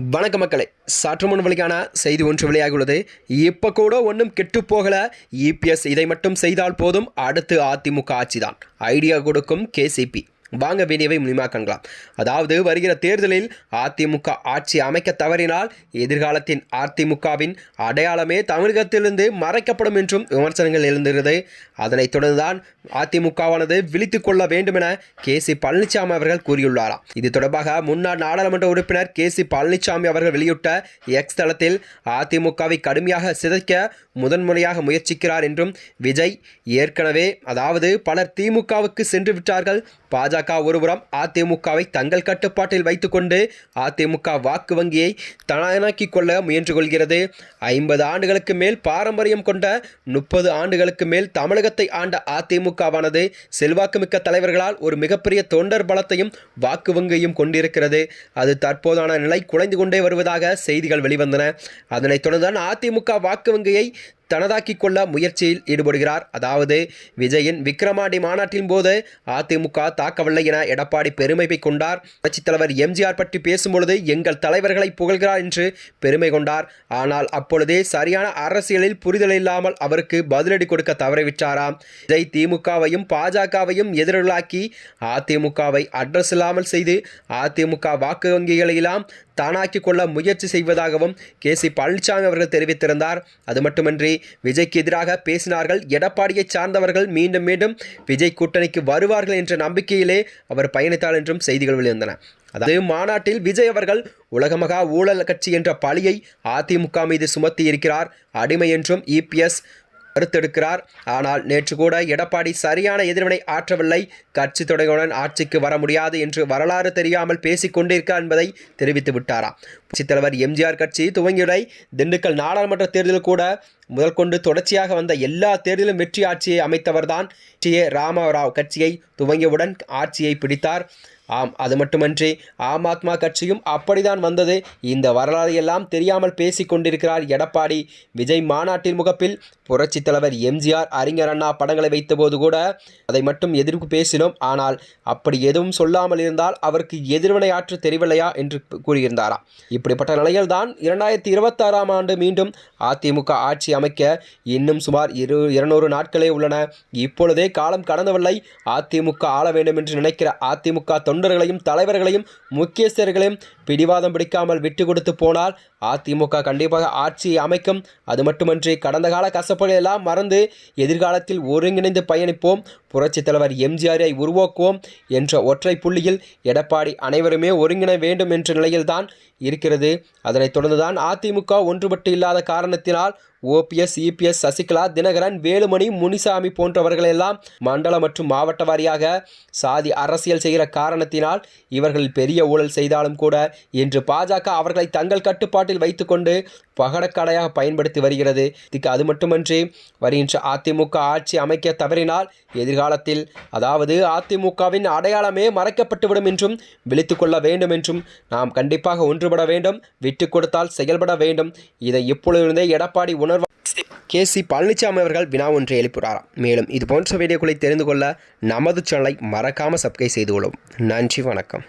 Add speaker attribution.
Speaker 1: வணக்க மக்களே சற்று முன் வழிக்கான செய்தி ஒன்று வெளியாகியுள்ளது. இப்போ கூட ஒன்றும் கெட்டு போகல இபிஎஸ் இதை மட்டும் செய்தால் போதும். அடுத்து அதிமுக ஆட்சிதான். ஐடியா கொடுக்கும் கேசிபி வாங்க வேண்டியவை முனிமா அதாவது வருகிற தேர்தலில் அதிமுக ஆட்சி அமைக்க தவறினால் எதிர்காலத்தின் அதிமுகவின் அடையாளமே தமிழகத்திலிருந்து மறைக்கப்படும் என்றும் விமர்சனங்கள் எழுந்திருந்தது அதனைத் தொடர்ந்துதான் அதிமுகவானது விழித்து கொள்ள வேண்டும் என கே சி பழனிசாமி அவர்கள் கூறியுள்ளாராம். இது தொடர்பாக முன்னாள் நாடாளுமன்ற உறுப்பினர் கே சி பழனிசாமி அவர்கள் வெளியிட்ட எக்ஸ் தளத்தில் அதிமுகவை கடுமையாக சிதைக்க முதன்முறையாக முயற்சிக்கிறார் என்றும் விஜய் ஏற்கனவே அதாவது பலர் திமுகவுக்கு சென்று விட்டார்கள் பாஜக ஒருபுறம் அதிமுகவை தங்கள் கட்டுப்பாட்டில் வைத்துக்கொண்டு அதிமுக வாக்கு வங்கியை தனதாக்கிக் கொள்ள முயன்று கொள்கிறது ஐம்பது ஆண்டுகளுக்கு மேல் பாரம்பரியம் கொண்ட முப்பது ஆண்டுகளுக்கு மேல் தமிழகத்தை ஆண்ட அதிமுகவானது செல்வாக்குமிக்க தலைவர்களால் ஒரு மிகப்பெரிய தொண்டர் பலத்தையும் வாக்கு வங்கியையும் கொண்டிருக்கிறது. அது தற்போதான நிலை குலைந்து கொண்டே வருவதாக செய்திகள் வெளிவந்தன. அதனைத் தொடர்ந்து அதிமுக வாக்கு வங்கியை தனதாக்கிக் கொள்ள முயற்சியில் ஈடுபடுகிறார். அதாவது விஜயின் விக்ரமாண்டி மாநாட்டின் போது அதிமுக தாக்கவில்லை என எடப்பாடி பெருமை கொண்டார். கட்சித் தலைவர் எம்ஜிஆர் பற்றி பேசும்பொழுது எங்கள் தலைவர்களை புகழ்கிறார் என்று பெருமை கொண்டார். ஆனால் அப்பொழுதே சரியான அரசியலில் புரிதல் இல்லாமல் அவருக்கு பதிலடி கொடுக்க தவறிவிட்டாராம் இதை திமுகவையும் பாஜகவையும் எதிரொலாக்கி அதிமுகவை அட்ரஸ் இல்லாமல் செய்து அதிமுக வாக்கு வங்கிகளையெல்லாம் தானாக்கிக் கொள்ள முயற்சி செய்வதாகவும் கே சி பழனிசாமி அவர்கள் தெரிவித்திருந்தார். அது மட்டுமின்றி விஜய்க்கு எதிராக பேசினார்கள். எடப்பாடியை சார்ந்தவர்கள் மீண்டும் மீண்டும் விஜய் கூட்டணிக்கு வருவார்கள் என்ற நம்பிக்கையிலே அவர் பயணித்தார் என்றும் செய்திகள் வெளிவந்தன. அதாவது மாநாட்டில் விஜய் அவர்கள் உலகமகா ஊழல் கட்சி என்ற பழியை அதிமுக மீது சுமத்தி இருக்கிறார் அடிமை என்றும் இபிஎஸ் மறுத்தெடுக்கிறார் ஆனால் நேற்று கூட எடப்பாடி சரியான எதிர்வினை ஆற்றவில்லை. கட்சி தொடங்குடன் ஆட்சிக்கு வர முடியாது என்று வரலாறு தெரியாமல் பேசிக் கொண்டிருக்கார் என்பதை தெரிவித்து விட்டாராம் கட்சித் தலைவர் எம்ஜிஆர் கட்சி துவங்கியுடை திண்டுக்கல் நாடாளுமன்ற தேர்தலில் கூட முதல் கொண்டு தொடர்ச்சியாக வந்த எல்லா தேர்தலும் வெற்றி ஆட்சியை அமைத்தவர்தான் டி ஏ ராமராவ் கட்சியை துவங்கியவுடன் ஆட்சியை பிடித்தார். ஆம் அது மட்டுமன்றி ஆம் ஆத்மா கட்சியும் அப்படிதான் வந்தது. இந்த வரலாறு எல்லாம் தெரியாமல் பேசி கொண்டிருக்கிறார் எடப்பாடி. விஜய் மாநாட்டின் முகப்பில் புரட்சித் தலைவர் எம்ஜிஆர் அறிஞர் அண்ணா படங்களை வைத்தபோது கூட அதை மட்டும் எதிர்ப்பு பேசினோம். ஆனால் அப்படி எதுவும் சொல்லாமல் இருந்தால் அவருக்கு எதிர்வினை தெரியவில்லையா என்று கூறியிருந்தாராம் இப்படிப்பட்ட நிலையில்தான் இரண்டாயிரத்தி இருபத்தாறாம் ஆண்டு மீண்டும் அதிமுக ஆட்சி அமைக்க இன்னும் சுமார் இரு இருநூறு நாட்களே உள்ளன. இப்பொழுதே காலம் கடந்தவில்லை. அதிமுக ஆள வேண்டும் என்று நினைக்கிற அதிமுக தொண்டர்களையும் தலைவர்களையும் முக்கியஸ்தர்களையும் பிடிவாதம் பிடிக்காமல் விட்டு கொடுத்து போனால் அதிமுக கண்டிப்பாக ஆட்சியை அமைக்கும். அது மட்டுமன்றி கடந்த கால கசப்புகளை எல்லாம் மறந்து எதிர்காலத்தில் ஒருங்கிணைந்து பயணிப்போம். புரட்சித் தலைவர் எம்ஜிஆரை உருவாக்குவோம் என்ற ஒற்றை புள்ளியில் எடப்பாடி அனைவருமே ஒருங்கிணை வேண்டும் என்ற நிலையில்தான் இருக்கிறது. அதனைத் தொடர்ந்துதான் அதிமுக ஒன்றுபட்டு இல்லாத காரணத்தினால் ஓபிஎஸ் இபிஎஸ் சசிகலா தினகரன் வேலுமணி முனிசாமி போன்றவர்களெல்லாம் மண்டல மற்றும் மாவட்ட வாரியாக சாதி அரசியல் செய்கிற காரணத்தினால் இவர்கள் பெரிய ஊழல் செய்தாலும் கூட இன்று பாஜக அவர்களை தங்கள் கட்டுப்பாட்டில் வைத்துக்கொண்டு பகடக்கடையாக பயன்படுத்தி வருகிறது. இதுக்கு அது மட்டுமன்றி வருகின்ற அதிமுக ஆட்சி அமைக்க தவறினால் எதிர்காலத்தில் அதாவது அதிமுகவின் அடையாளமே மறைக்கப்பட்டுவிடும் என்றும் விழித்து கொள்ள வேண்டும் என்றும் நாம் கண்டிப்பாக ஒன்றுபட வேண்டும் விட்டு கொடுத்தால் செயல்பட வேண்டும். இதை இப்பொழுதிருந்தே எடப்பாடி உணர்வு கே. சி. பழனிசாமி அவர்கள் வினா ஒன்றை எழுப்புகிறாராம் மேலும் இது போன்ற வீடியோக்களை தெரிந்து கொள்ள நமது சேனலை மறக்காமல் சப்ஸ்கிரைப் செய்து கொள்ளும் நன்றி வணக்கம்.